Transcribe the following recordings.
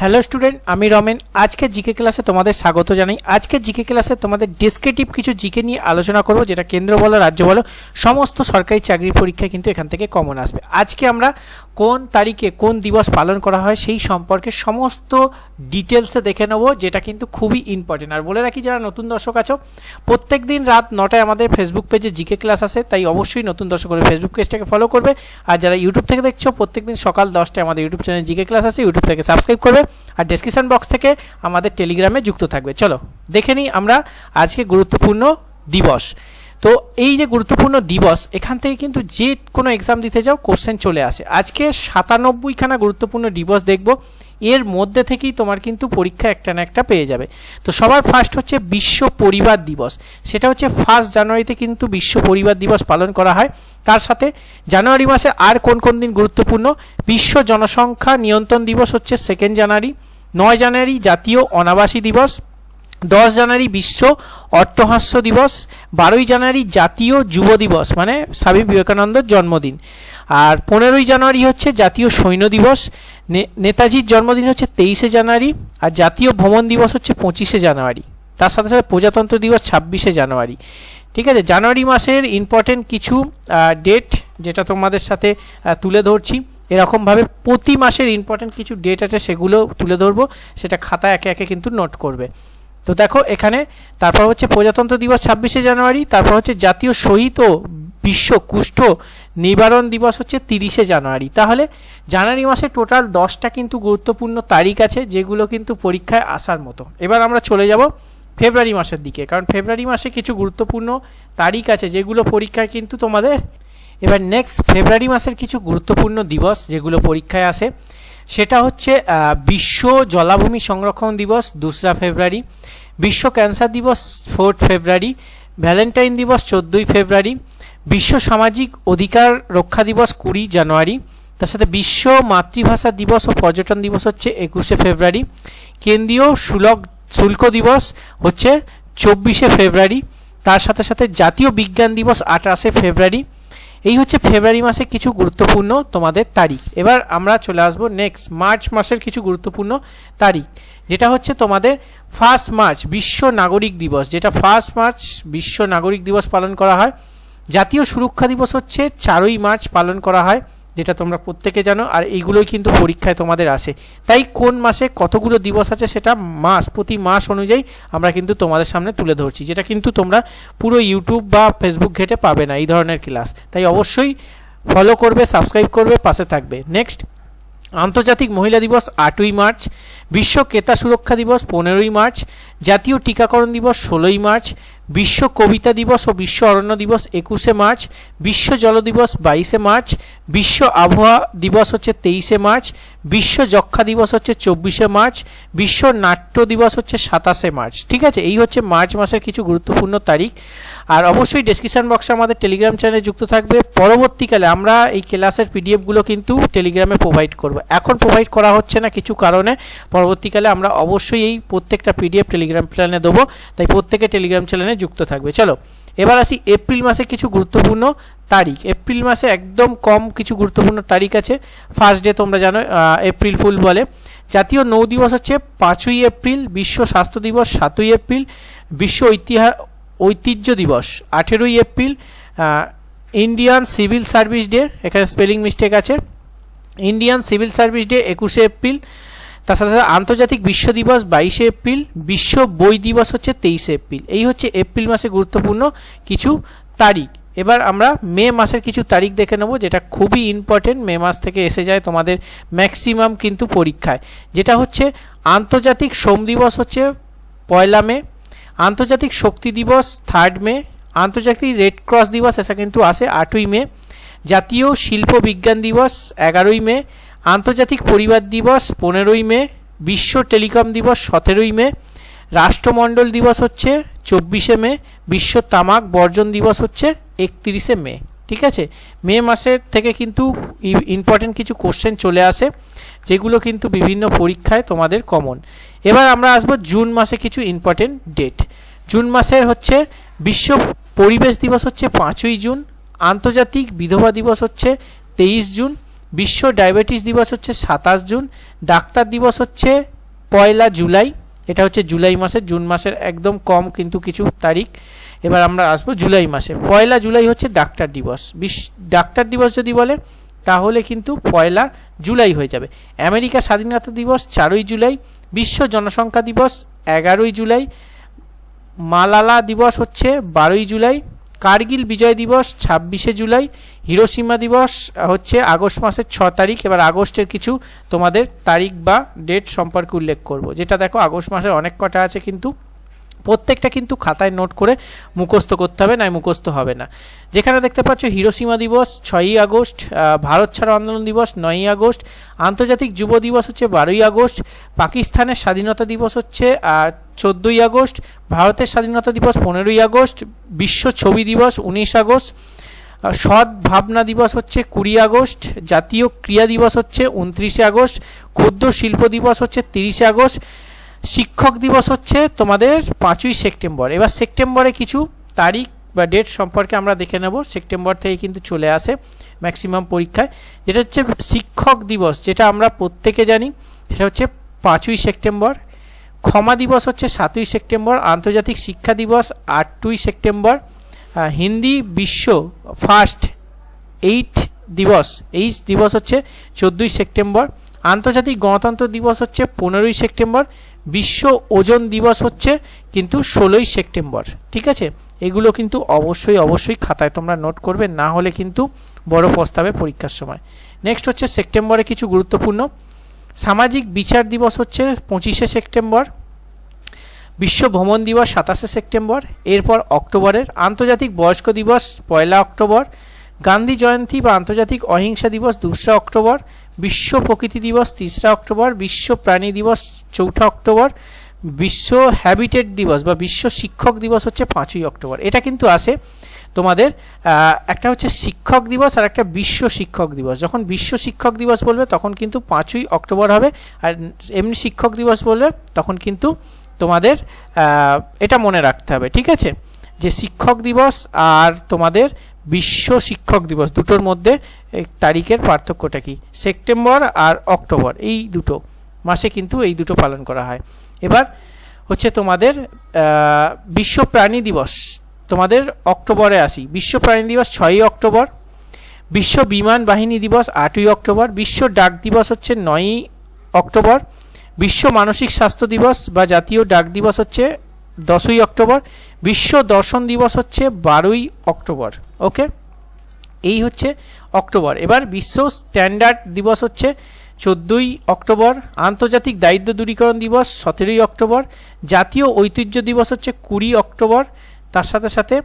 Hello student, আমি রমেন। আজকে GK ক্লাসে তোমাদের স্বাগত জানাই। আজকে জিকে ক্লাসে তোমাদের ডিসক্রিপটিভ কিছু জিকে নিয়ে আলোচনা করব, যেটা কেন্দ্র বলো, রাজ্য বলো, সমস্ত সরকারি চাকরির পরীক্ষায় কিন্তু এখান থেকে কমন আসবে। আজকে আমরা কোন তারিখে কোন দিবস পালন করা হয় সেই সম্পর্কে সমস্ত ডিটেলসে দেখে নেব, যেটা কিন্তু খুবই ইম্পর্টেন্ট আর বলে রাখি, যারা নতুন দর্শক আছো প্রত্যেক দিন রাত নটায় আমাদের ফেসবুক পেজে জিকে ক্লাস আসে, তাই অবশ্যই নতুন দর্শক করে ফেসবুক পেজটাকে ফলো করবে। আর যারা ইউটিউব থেকে দেখছ প্রত্যেক দিন সকাল দশটায় আমাদের ইউটিউব চ্যানেল জিকে ক্লাস আছে ইউটিউব থেকে সাবস্ক্রাইব করবে। আর ডেসক্রিপশান বক্স থেকে আমাদের টেলিগ্রামে যুক্ত থাকবে। চলো, দেখে নিই আমরা আজকে গুরুত্বপূর্ণ দিবস। তো এই যে গুরুত্বপূর্ণ দিবস, এখান থেকে কিন্তু যে কোনো এক্সাম দিতে যাও কোশ্চেন চলে আসে। আজকে সাতানব্বইখানা গুরুত্বপূর্ণ দিবস দেখব, এর মধ্যে থেকেই তোমার কিন্তু পরীক্ষা একটা না একটা পেয়ে যাবে। তো সবার ফার্স্ট হচ্ছে বিশ্ব পরিবার দিবস। সেটা হচ্ছে ফার্স্ট জানুয়ারিতে কিন্তু বিশ্ব পরিবার দিবস পালন করা হয়। তার সাথে জানুয়ারি মাসে আর কোন কোন দিন গুরুত্বপূর্ণ? বিশ্ব জনসংখ্যা নিয়ন্ত্রণ দিবস হচ্ছে সেকেন্ড জানুয়ারি, নয় জানুয়ারি জাতীয় অনাবাসী দিবস দশ জানুয়ারি বিশ্ব অট্টহাস্য দিবস, বারোই জানুয়ারি জাতীয় যুব দিবস মানে স্বামী বিবেকানন্দের জন্মদিন। আর পনেরোই জানুয়ারি হচ্ছে জাতীয় সৈন্য দিবস নেতাজির জন্মদিন হচ্ছে তেইশে জানুয়ারি, আর জাতীয় ভ্রমণ দিবস হচ্ছে পঁচিশে জানুয়ারি। তার সাথে সাথে প্রজাতন্ত্র দিবস ছাব্বিশে জানুয়ারি। ঠিক আছে, জানুয়ারি মাসের ইম্পর্টেন্ট কিছু ডেট যেটা তোমাদের সাথে তুলে ধরছি। এরকমভাবে প্রতি মাসের ইম্পর্টেন্ট কিছু ডেট আছে, সেগুলো তুলে ধরবো। সেটা খাতা একে একে কিন্তু নোট করবে। তো দেখো, এখানে তারপর হচ্ছে প্রজাতন্ত্র দিবস ছাব্বিশে জানুয়ারি, তারপর হচ্ছে জাতীয় শহীদ বিশ্ব কুষ্ঠ নিবারণ দিবস হচ্ছে তিরিশে জানুয়ারি। তাহলে জানুয়ারি মাসে টোটাল দশটা কিন্তু গুরুত্বপূর্ণ তারিখ আছে, যেগুলো কিন্তু পরীক্ষায় আসার মতো। এবার আমরা চলে যাব ফেব্রুয়ারি মাসের দিকে, কারণ ফেব্রুয়ারি মাসে কিছু গুরুত্বপূর্ণ তারিখ আছে, যেগুলো পরীক্ষায় কিন্তু তোমাদের এবার নেক্সট ফেব্রুয়ারি মাসের কিছু গুরুত্বপূর্ণ দিবস যেগুলো পরীক্ষায় আসে। সেটা হচ্ছে বিশ্ব জলাভূমি সংরক্ষণ দিবস দোসরা ফেব্রুয়ারি, বিশ্ব ক্যান্সার দিবস ফোর্থ ফেব্রুয়ারি, ভ্যালেন্টাইন দিবস চোদ্দোই ফেব্রুয়ারি, বিশ্ব সামাজিক অধিকার রক্ষা দিবস কুড়ি জানুয়ারি, তার সাথে বিশ্ব মাতৃভাষা দিবস ও পর্যটন দিবস হচ্ছে একুশে ফেব্রুয়ারি, কেন্দ্রীয় শুলক শুল্ক দিবস হচ্ছে চব্বিশে ফেব্রুয়ারি, তার সাথে সাথে জাতীয় বিজ্ঞান দিবস আঠাশে ফেব্রুয়ারি এই হচ্ছে ফেব্রুয়ারি মাসে কিছু গুরুত্বপূর্ণ তোমাদের তারিখ। এবার আমরা চলে আসব নেক্সট মার্চ মাসের কিছু গুরুত্বপূর্ণ তারিখ, যেটা হচ্ছে তোমাদের ফার্স্ট মার্চ, বিশ্ব নাগরিক দিবস, যেটা ফার্স্ট মার্চ, বিশ্ব নাগরিক দিবস পালন করা হয়। জাতীয় সুরক্ষা দিবস হচ্ছে চারই মার্চ পালন করা হয়। যেটা তোমরা প্রত্যেকে জানো, আর এইগুলোই কিন্তু পরীক্ষায় তোমাদের আসে। তাই কোন মাসে কতগুলো দিবস আছে সেটা মাস, প্রতি মাস অনুযায়ী আমরা কিন্তু তোমাদের সামনে তুলে ধরছি, যেটা কিন্তু তোমরা পুরো ইউটিউব বা ফেসবুক ঘেটে পাবে না, এই ধরনের ক্লাস। তাই অবশ্যই ফলো করবে সাবস্ক্রাইব করবে, পাশে থাকবে। নেক্সট আন্তর্জাতিক মহিলা দিবস আটই মার্চ, বিশ্ব ক্রেতা সুরক্ষা দিবস পনেরোই মার্চ, জাতীয় টিকাকরণ দিবস ষোলোই মার্চ বিশ্ব কবিতা দিবস ও বিশ্ব অরণ্য দিবস একুশে মার্চ, বিশ্ব জল দিবস বাইশে মার্চ, বিশ্ব আবহাওয়া দিবস হচ্ছে তেইশে মার্চ, বিশ্ব যক্ষা দিবস হচ্ছে চব্বিশে মার্চ, বিশ্ব নাট্য দিবস হচ্ছে সাতাশে মার্চ। ঠিক আছে? এই হচ্ছে মার্চ মাসের কিছু গুরুত্বপূর্ণ তারিখ। আর অবশ্যই ডেসক্রিপশন বক্সে আমাদের টেলিগ্রাম চ্যানেলে যুক্ত থাকবে। পরবর্তীকালে আমরা এই ক্লাসের পিডিএফগুলো কিন্তু টেলিগ্রামে প্রোভাইড করব। এখন প্রোভাইড করা হচ্ছে না কিছু কারণে। পরবর্তীকালে আমরা অবশ্যই এই প্রত্যেকটা পিডিএফ টেলিগ্রাম চ্যানেলে দেবো। তাই প্রত্যেকে টেলিগ্রাম চ্যানেলে যুক্ত থাকবে। চলো, এবার আসি এপ্রিল মাসে কিছু গুরুত্বপূর্ণ তারিখ। এপ্রিল মাসে একদম কম কিছু গুরুত্বপূর্ণ তারিখ আছে। ফার্স্ট ডে তোমরা জানো এপ্রিল ফুল বলে। জাতীয় নৌ দিবস হচ্ছে পাঁচই এপ্রিল, বিশ্ব স্বাস্থ্য দিবস সাতই এপ্রিল, বিশ্ব ঐতিহা, ঐতিহ্য দিবস আঠেরোই April Indian civil service day এখানে স্পেলিং মিস্টেক আছে। ইন্ডিয়ান সিভিল সার্ভিস ডে একুশে এপ্রিল তার সাথে সাথে আন্তর্জাতিক বিশ্ব দিবস বাইশে এপ্রিল, বিশ্ব বই দিবস হচ্ছে তেইশে এপ্রিল। এই হচ্ছে এপ্রিল মাসে গুরুত্বপূর্ণ কিছু তারিখ। এবার আমরা মে মাসের কিছু তারিখ দেখে নেব, যেটা খুবই ইম্পর্টেন্ট মে মাস থেকে এসে যায় তোমাদের ম্যাক্সিমাম কিন্তু পরীক্ষায়। যেটা হচ্ছে আন্তর্জাতিক শ্রম দিবস হচ্ছে পয়লা মে, আন্তর্জাতিক শক্তি দিবস থার্ড মে, আন্তর্জাতিক রেড ক্রস দিবস এটা কিন্তু আসে আটই মে, জাতীয় শিল্প বিজ্ঞান দিবস এগারোই মে আন্তর্জাতিক পরিবার দিবস পনেরোই মে, বিশ্ব টেলিকম দিবস সতেরোই মে, রাষ্ট্রমণ্ডল দিবস হচ্ছে চব্বিশে মে, বিশ্ব তামাক বর্জন দিবস হচ্ছে একত্রিশে মে, ঠিক আছে? মে মাসের থেকে কিন্তু ইম্পর্টেন্ট কিছু কোশ্চেন চলে আসে, যেগুলো কিন্তু বিভিন্ন পরীক্ষায় তোমাদের কমন এবার আমরা আসব জুন মাসে কিছু ইম্পর্টেন্ট ডেট জুন মাসের হচ্ছে বিশ্ব পরিবেশ দিবস হচ্ছে পাঁচই জুন, আন্তর্জাতিক বিধবা দিবস হচ্ছে তেইশ জুন বিশ্ব ডায়াবেটিস দিবস হচ্ছে সাতাশ জুন, ডাক্তার দিবস হচ্ছে পয়লা জুলাই, এটা হচ্ছে জুলাই মাসের, জুন মাসের একদম কম কিন্তু কিছু তারিখ। এবার আমরা আসব জুলাই মাসে, পয়লা জুলাই হচ্ছে ডাক্তার দিবস। বিশ, ডাক্তার দিবস যদি বলে, তাহলে কিন্তু পয়লা জুলাই হয়ে যাবে। আমেরিকা স্বাধীনতা দিবস চারই জুলাই, বিশ্ব জনসংখ্যা দিবস এগারোই জুলাই, মালালা দিবস হচ্ছে বারোই জুলাই কার্গিল বিজয় দিবস, ছাব্বিশে জুলাই হিরোসীমা দিবস, হচ্ছে আগস্ট মাসের ছ তারিখ। এবার আগস্টের কিছু তোমাদের তারিখ বা ডেট সম্পর্কে উল্লেখ করব। যেটা দেখো আগস্ট মাসের অনেক কটা আছে কিন্তু প্রত্যেকটা কিন্তু খাতায় নোট করে মুখস্থ করতে হবে নয় মুখস্থ হবে না। যেখানে দেখতে পাচ্ছ, হিরোসীমা দিবস, ছয়ই আগস্ট ভারত ছাড়ো আন্দোলন দিবস, নয়ই আগস্ট, আন্তর্জাতিক যুব দিবস হচ্ছে বারোই আগস্ট, পাকিস্তানের স্বাধীনতা দিবস হচ্ছে চোদ্দোই আগস্ট, ভারতের স্বাধীনতা দিবস পনেরোই আগস্ট, বিশ্ব ছবি দিবস উনিশ আগস্ট সৎ ভাবনা দিবস হচ্ছে কুড়ি আগস্ট, জাতীয় ক্রিয়া দিবস হচ্ছে উনত্রিশে আগস্ট, ক্ষুদ্র শিল্প দিবস হচ্ছে তিরিশে আগস্ট শিক্ষক দিবস হচ্ছে তোমাদের পাঁচই সেপ্টেম্বর। এবার সেপ্টেম্বরে কিছু তারিখ বা ডেট সম্পর্কে আমরা দেখে নেব। সেপ্টেম্বর থেকে কিন্তু চলে আসে ম্যাক্সিমাম পরীক্ষায়। যেটা হচ্ছে শিক্ষক দিবস, যেটা আমরা প্রত্যেকে জানি, সেটা হচ্ছে পাঁচই সেপ্টেম্বর। ক্ষমা দিবস হচ্ছে সাতই সেপ্টেম্বর, আন্তর্জাতিক শিক্ষা দিবস আটই সেপ্টেম্বর। হিন্দি বিশ্ব ফার্স্ট এইট দিবস এই দিবস হচ্ছে চোদ্দোই সেপ্টেম্বর। আন্তর্জাতিক গণতন্ত্র দিবস হচ্ছে পনেরোই সেপ্টেম্বর, বিশ্ব ওজন দিবস হচ্ছে কিন্তু ষোলোই সেপ্টেম্বর। ঠিক আছে? এগুলো কিন্তু অবশ্যই অবশ্যই খাতায় তোমরা নোট করবে, না হলে কিন্তু বড় প্রস্তাবে পরীক্ষার সময়। নেক্সট হচ্ছে সেপ্টেম্বরে কিছু গুরুত্বপূর্ণ। সামাজিক বিচার দিবস হচ্ছে পঁচিশে সেপ্টেম্বর, বিশ্ব ভ্রমণ দিবস সাতাশে সেপ্টেম্বর, এরপর অক্টোবরের আন্তর্জাতিক বয়স্ক দিবস পয়লা অক্টোবর, গান্ধী জয়ন্তী বা আন্তর্জাতিক অহিংসা দিবস দোসরা অক্টোবর বিশ্ব প্রকৃতি দিবস তিসরা অক্টোবর, বিশ্ব প্রাণী দিবস চৌঠা অক্টোবর, বিশ্ব হ্যাবিটেট দিবস বা বিশ্ব শিক্ষক দিবস হচ্ছে পাঁচই অক্টোবর। এটা কিন্তু আসে তোমাদের একটা হচ্ছে শিক্ষক দিবস আর একটা বিশ্ব শিক্ষক দিবস। যখন বিশ্ব শিক্ষক দিবস বলবে তখন কিন্তু পাঁচই অক্টোবর হবে আর এমনি শিক্ষক দিবস বলবে তখন কিন্তু তোমাদের এটা মনে রাখতে হবে, ঠিক আছে? যে শিক্ষক দিবস আর তোমাদের বিশ্ব শিক্ষক দিবস, দুটোর মধ্যে তারিখের পার্থক্যটা কি? সেপ্টেম্বর আর অক্টোবর, এই দুটো মাসে কিন্তু এই দুটো পালন করা হয়। এবার হচ্ছে তোমাদের বিশ্ব প্রাণী দিবস, তোমাদের অক্টোবরে আসি। বিশ্ব প্রাণী দিবস ছয়ই অক্টোবর, বিশ্ব বিমান বাহিনী দিবস আটই অক্টোবর, বিশ্ব ডাক দিবস হচ্ছে নয়ই অক্টোবর, বিশ্ব মানসিক স্বাস্থ্য দিবস বা জাতীয় ডাক দিবস হচ্ছে দশই অক্টোবর বিশ্ব দর্শন দিবস হচ্ছে বারোই অক্টোবর, ওকে? এই হচ্ছে অক্টোবর। এবার বিশ্ব স্ট্যান্ডার্ড দিবস হচ্ছে চোদ্দোই অক্টোবর, আন্তর্জাতিক দারিদ্র দূরীকরণ দিবস সতেরোই অক্টোবর, জাতীয় ঐতিহ্য দিবস হচ্ছে কুড়ি অক্টোবর, তার সাথে সাথে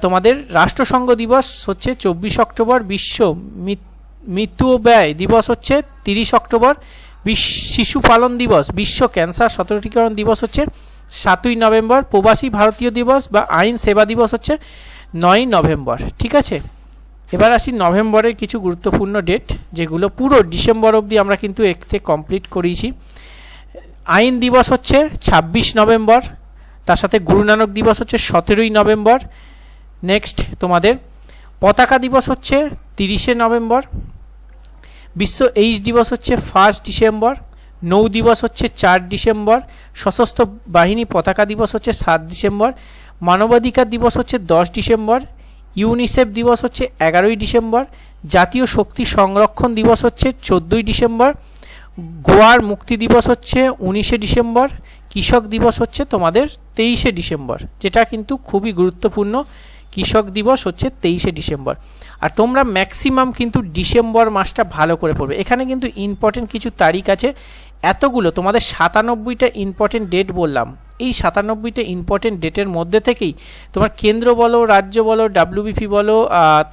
তোমাদের রাষ্ট্রসংঘ দিবস হচ্ছে চব্বিশ অক্টোবর, বিশ্ব মৃত- মৃত্যু ব্যয় দিবস হচ্ছে তিরিশ অক্টোবর, বিশ্ব শিশু পালন দিবস, বিশ্ব ক্যান্সার সতর্কীকরণ দিবস হচ্ছে সাতই নভেম্বর, প্রবাসী ভারতীয় দিবস বা আইন সেবা দিবস হচ্ছে নয়ই নভেম্বর, ঠিক আছে? এবার আসি নভেম্বরের কিছু গুরুত্বপূর্ণ ডেট, যেগুলো পুরো ডিসেম্বর অবধি আমরা কিন্তু একতে কমপ্লিট করিয়েছি। আইন দিবস হচ্ছে ছাব্বিশ নভেম্বর, তার সাথে গুরু নানক দিবস হচ্ছে সতেরোই নভেম্বর। নেক্সট তোমাদের পতাকা দিবস হচ্ছে তিরিশে নভেম্বর। বিশ্ব এইচ দিবস হচ্ছে ফার্স্ট ডিসেম্বর। নৌ দিবস হচ্ছে চার ডিসেম্বর, সশস্ত্র বাহিনী পতাকা দিবস হচ্ছে সাত ডিসেম্বর, মানবাধিকার দিবস হচ্ছে দশ ডিসেম্বর, ইউনিসেফ দিবস হচ্ছে এগারোই ডিসেম্বর, জাতীয় শক্তি সংরক্ষণ দিবস হচ্ছে চোদ্দোই ডিসেম্বর, গোয়ার মুক্তি দিবস হচ্ছে উনিশে ডিসেম্বর, কৃষক দিবস হচ্ছে তোমাদের তেইশে ডিসেম্বর, যেটা কিন্তু খুবই গুরুত্বপূর্ণ, কৃষক দিবস হচ্ছে তেইশে ডিসেম্বর। আর তোমরা ম্যাক্সিমাম কিন্তু ডিসেম্বর মাসটা ভালো করে পড়বে। এখানে কিন্তু ইম্পর্টেন্ট কিছু তারিখ আছে। এতগুলো, তোমাদের সাতানব্বইটা ইম্পর্টেন্ট ডেট বললাম। এই সাতানব্বইটা ইম্পর্টেন্ট ডেটের মধ্যে থেকেই তোমার কেন্দ্র বলো, রাজ্য বলো ডাব্লিউবিপি বলো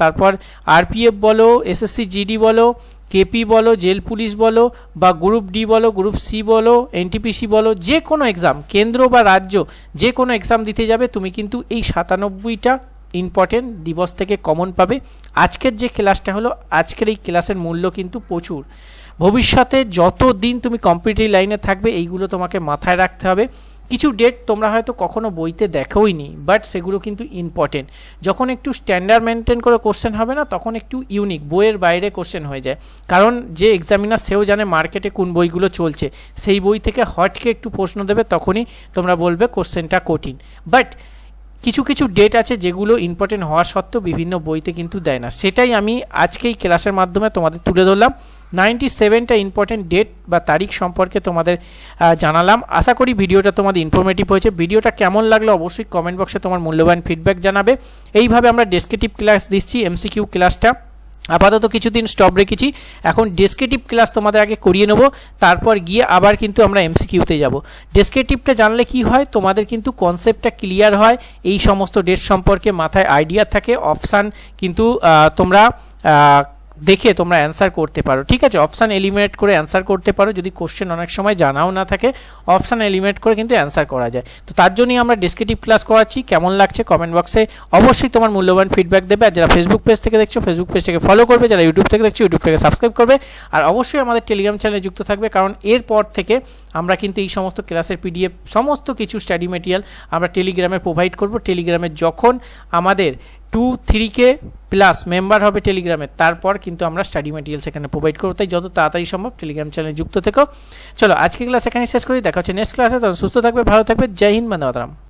তারপর আরপিএফ বলো এসএসসি জিডি বলো কেপি বলো, জেল পুলিশ বলো, বা গ্রুপ ডি বলো গ্রুপ সি বলো এনটিপিসি বলো, যে কোনো এক্সাম কেন্দ্র বা রাজ্য, যে কোনো এক্সাম দিতে যাবে, তুমি কিন্তু এই সাতানব্বইটা ইম্পর্টেন্ট দিবস থেকে কমন পাবে। আজকের যে ক্লাসটা হলো, আজকের এই ক্লাসের মূল্য কিন্তু প্রচুর। ভবিষ্যতে যত দিন তুমি কম্পিটিটিভ লাইনে থাকবে, এইগুলো তোমাকে মাথায় রাখতে হবে। কিছু ডেট তোমরা হয়তো কখনো বইতে দেখোই নি বাট সেগুলো কিন্তু ইম্পর্টেন্ট যখন একটু স্ট্যান্ডার্ড মেনটেন করে কোশ্চেন হবে না, তখন একটু ইউনিক বইয়ের বাইরে কোশ্চেন হয়ে যায়। কারণ যে এক্সামিনার সেও জানে মার্কেটে কোন বইগুলো চলছে। সেই বই থেকে হটকে একটু প্রশ্ন দেবে, তখনই তোমরা বলবে কোশ্চেনটা কঠিন। বাট কিছু কিছু ডেট আছে যেগুলো ইম্পর্টেন্ট হওয়া সত্ত্বেও বিভিন্ন বইতে কিন্তু দেয় না। সেটাই আমি আজকেই ক্লাসের মাধ্যমে তোমাদের তুলে ধরলাম। নাইনটি সেভেনটা ইম্পর্টেন্ট ডেট বা তারিখ সম্পর্কে তোমাদের জানালাম। আশা করি ভিডিওটা তোমাদের ইনফরমেটিভ হয়েছে। ভিডিওটা কেমন লাগল অবশ্যই কমেন্ট বক্সে তোমার মূল্যবান ফিডব্যাক জানাবে। এইভাবে আমরা ডেসক্রিপটিভ ক্লাস দিচ্ছি এমসিকিউ ক্লাসটা আপাতত কিছুদিন স্টপ রেখেছি। এখন ডেসক্রিপটিভ ক্লাস তোমাদের আগে করিয়ে নেব। তারপর গিয়ে আবার কিন্তু আমরা এমসিকিউতে যাব। ডেসক্রিপটিভটা জানলে কি হয়? তোমাদের কিন্তু কনসেপ্টটা ক্লিয়ার হয়। এই সমস্ত ডেট সম্পর্কে মাথায় আইডিয়া থাকে অপশান কিন্তু তোমরা দেখে তোমরা অ্যান্সার করতে পারো। ঠিক আছে? অপশান এলিমিনেট করে অ্যান্সার করতে পারো। যদি কোশ্চেন অনেক সময় জানাও না থাকে অপশান এলিমিনেট করে কিন্তু অ্যান্সার করা যায়। তো তার জন্যই আমরা ডেসক্রিপটিভ ক্লাস করাচ্ছি। কেমন লাগছে কমেন্ট বক্সে অবশ্যই তোমার মূল্যবান ফিডব্যাক দেবে। আর যারা ফেসবুক পেজ থেকে দেখছ ফেসবুক পেজ থেকে ফলো করবে। যারা ইউটিউব থেকে দেখছ ইউটিউব থেকে সাবস্ক্রাইব করবে। আর অবশ্যই আমাদের টেলিগ্রাম চ্যানেলে যুক্ত থাকবে। কারণ এরপর থেকে আমরা কিন্তু এই সমস্ত ক্লাসের পিডিএফ সমস্ত কিছু স্টাডি মেটেরিয়াল আমরা টেলিগ্রামে প্রোভাইড করব। টেলিগ্রামে যখন আমাদের two three K plus member হবে টেলিগ্রামে। তারপর কিন্তু আমরা স্টাডি মেটেরিয়াল সেখানে প্রোভাইড করব। তাই যত তাড়াতাড়ি সম্ভব টেলিগ্রাম চ্যানেলে যুক্ত থেকো। চলো আজকে ক্লাস এখানে শেষ করি। দেখা হচ্ছে নেক্সট ক্লাসে তখন সুস্থ থাকবে, ভালো থাকবে। জয় হিন্দ, বন্দে মাতরম।